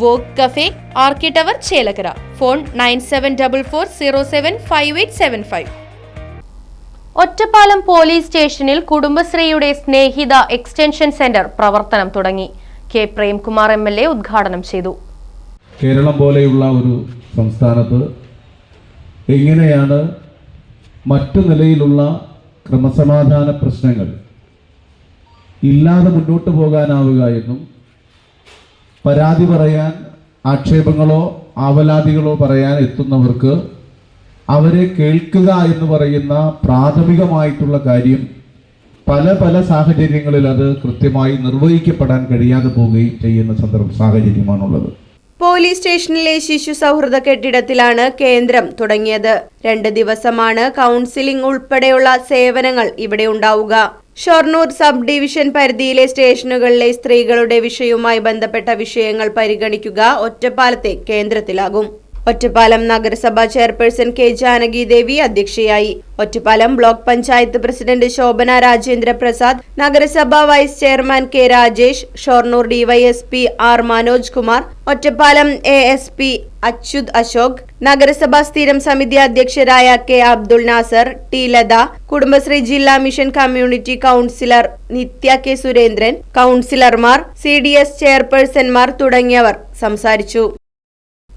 Walk cafe ആർക്കി tower Chelakkara. Phone nine seven double four zero seven five eight seven five. Ottapalam police സ്റ്റേഷനിൽ കുടുംബശ്രീയുടെ Snehitha extension centre പ്രവർത്തനം തുടങ്ങി. K. Premkumar M L A ഉദ്ഘാടനം ചെയ്തു. കേരളം പോലെയുള്ള ഒരു സംസ്ഥാനത്ത് എങ്ങനെയാണ് മറ്റു നിലയിലുള്ള ക്രമസമാധാന പ്രശ്നങ്ങൾ ഇല്ലാതെ മുന്നോട്ട് പോകാനാവുക എന്നും പരാതി പറയാൻ ആക്ഷേപങ്ങളോ ആവലാതികളോ പറയാൻ എത്തുന്നവർക്ക് അവരെ കേൾക്കുക എന്ന് പറയുന്ന പ്രാഥമികമായിട്ടുള്ള കാര്യം പല പല സാഹചര്യങ്ങളിൽ അത് കൃത്യമായി നിർവഹിക്കപ്പെടാൻ കഴിയാതെ പോവുകയും ചെയ്യുന്ന സന്ദർഭം സാഹചര്യമാണുള്ളത്. പോലീസ് സ്റ്റേഷനിലെ ശിശു സൗഹൃദ കെട്ടിടത്തിലാണ് കേന്ദ്രം തുടങ്ങിയത്. രണ്ട് ദിവസമാണ് കൗൺസിലിംഗ് ഉൾപ്പെടെയുള്ള സേവനങ്ങൾ ഇവിടെ ഉണ്ടാവുക. ഷൊർണൂർ സബ് ഡിവിഷൻ പരിധിയിലെ സ്റ്റേഷനുകളിലെ സ്ത്രീകളുടെ വിഷയവുമായി ബന്ധപ്പെട്ട വിഷയങ്ങൾ പരിഗണിക്കുക ഒറ്റപ്പാലത്തെ കേന്ദ്രത്തിലാകും. ഒറ്റപ്പാലം നഗരസഭാ ചെയർപേഴ്സൺ കെ ജാനകി ദേവി അധ്യക്ഷയായി. ഒറ്റപ്പാലം ബ്ലോക്ക് പഞ്ചായത്ത് പ്രസിഡന്റ് ശോഭന രാജേന്ദ്ര പ്രസാദ് നഗരസഭാ vice chairman K Rajesh Shoranur DYSP R Manoj Kumar Ottapalam A S P Achyut Ashok നഗരസഭാ സ്ഥിരം സമിതി അധ്യക്ഷരായ കെ അബ്ദുൾ നാസർ ടി ലത കുടുംബശ്രീ ജില്ലാ mission community councillor Nithya K Surendran കൗൺസിലർമാർ സി ഡി എസ് ചെയർപേഴ്സൺമാർ തുടങ്ങിയവർ സംസാരിച്ചു.